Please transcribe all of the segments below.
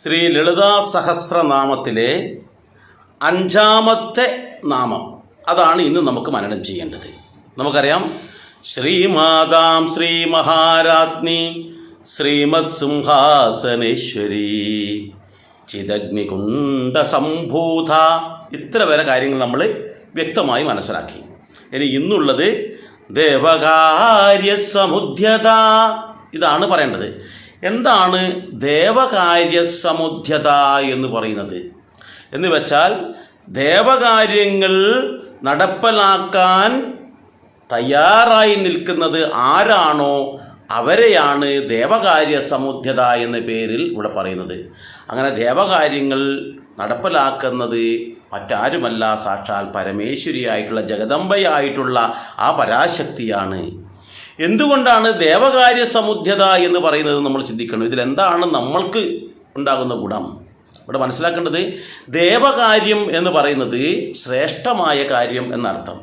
ശ്രീ ലളിതാ സഹസ്രനാമത്തിലെ അഞ്ചാമത്തെ നാമം. അതാണ് ഇന്ന് നമുക്ക് മനനം ചെയ്യേണ്ടത്. നമുക്കറിയാം ശ്രീമാതാം ശ്രീ മഹാരാജ്ഞി ശ്രീമത് സിംഹാസനേശ്വരി ചിതഗ്നികുണ്ട സംഭൂത ഇത്ര വരെ കാര്യങ്ങൾ നമ്മൾ വ്യക്തമായി മനസ്സിലാക്കി. ഇനി ഇന്നുള്ളത് ദേവകാര്യ സമുദ്ധ്യത ഇതാണ് പറയേണ്ടത്. എന്താണ് ദേവകാര്യ സമുദ്ധ്യത എന്ന് പറയുന്നത്? എന്ന് വെച്ചാൽ ദേവകാര്യങ്ങൾ നടപ്പിലാക്കാൻ തയ്യാറായി നിൽക്കുന്നത് ആരാണോ അവരെയാണ് ദേവകാര്യ സമുദ്ധ്യത എന്ന പേരിൽ ഇവിടെ പറയുന്നത്. അങ്ങനെ ദേവകാര്യങ്ങൾ നടപ്പിലാക്കുന്നത് മറ്റാരുമല്ല സാക്ഷാൽ പരമേശ്വരിയായിട്ടുള്ള ജഗദമ്പയായിട്ടുള്ള ആ പരാശക്തിയാണ്. എന്തുകൊണ്ടാണ് ദേവകാര്യ സമുദ്ധ്യത എന്ന് പറയുന്നത് നമ്മൾ ചിന്തിക്കണം? ഇതിലെന്താണ് നമ്മൾക്ക് ഉണ്ടാകുന്ന ഗുണം? ഇവിടെ മനസ്സിലാക്കേണ്ടത് ദേവകാര്യം എന്ന് പറയുന്നത് ശ്രേഷ്ഠമായ കാര്യം എന്നർത്ഥം.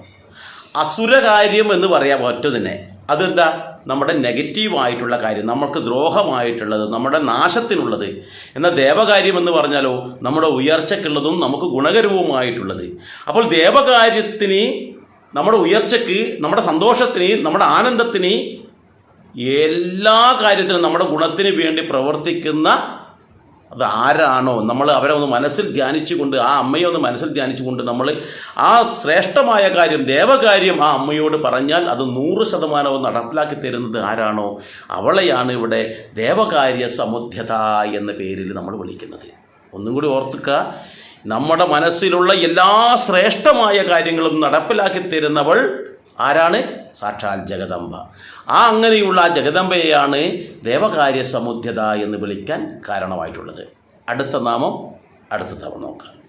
അസുരകാര്യം എന്ന് പറയാൻ ഒറ്റ തന്നെ. അതെന്താ? നമ്മുടെ നെഗറ്റീവായിട്ടുള്ള കാര്യം നമുക്ക് ദ്രോഹമായിട്ടുള്ളത് നമ്മുടെ നാശത്തിനുള്ളത്. എന്നാൽ ദേവകാര്യം എന്ന് പറഞ്ഞാലോ നമ്മുടെ ഉയർച്ചയ്ക്കുള്ളതും നമുക്ക് ഗുണകരവുമായിട്ടുള്ളത്. അപ്പോൾ ദേവകാര്യത്തിന് നമ്മുടെ ഉയർച്ചയ്ക്ക് നമ്മുടെ സന്തോഷത്തിന് നമ്മുടെ ആനന്ദത്തിന് എല്ലാ കാര്യത്തിനും നമ്മുടെ ഗുണത്തിന് വേണ്ടി പ്രവർത്തിക്കുന്ന അത് ആരാണോ? നമ്മൾ അവരെ ഒന്ന് മനസ്സിൽ ധ്യാനിച്ചുകൊണ്ട് ആ അമ്മയെ ഒന്ന് മനസ്സിൽ ധ്യാനിച്ചുകൊണ്ട് നമ്മൾ ആ ശ്രേഷ്ഠമായ കാര്യം ദേവകാര്യം ആ അമ്മയോട് പറഞ്ഞാൽ അത് നൂറ് ശതമാനവും നടപ്പിലാക്കി തരുന്നത് ആരാണോ? അവളെയാണ് ഇവിടെ ദേവകാര്യ സമുദ്ധ്യത എന്ന പേരിൽ നമ്മൾ വിളിക്കുന്നത്. ഒന്നും കൂടി ഓർത്തുക നമ്മുടെ മനസ്സിലുള്ള എല്ലാ ശ്രേഷ്ഠമായ കാര്യങ്ങളും നടപ്പിലാക്കി തരുന്നവൾ ആരാണ്? സാക്ഷാൽ ജഗദംബ. ആ അങ്ങനെയുള്ള ആ ജഗദംബയെയാണ് ദേവകാര്യ സമുദ്ധ്യത എന്ന് വിളിക്കാൻ കാരണമായിട്ടുള്ളത്. അടുത്ത നാമം അടുത്ത തവണ നോക്കാം.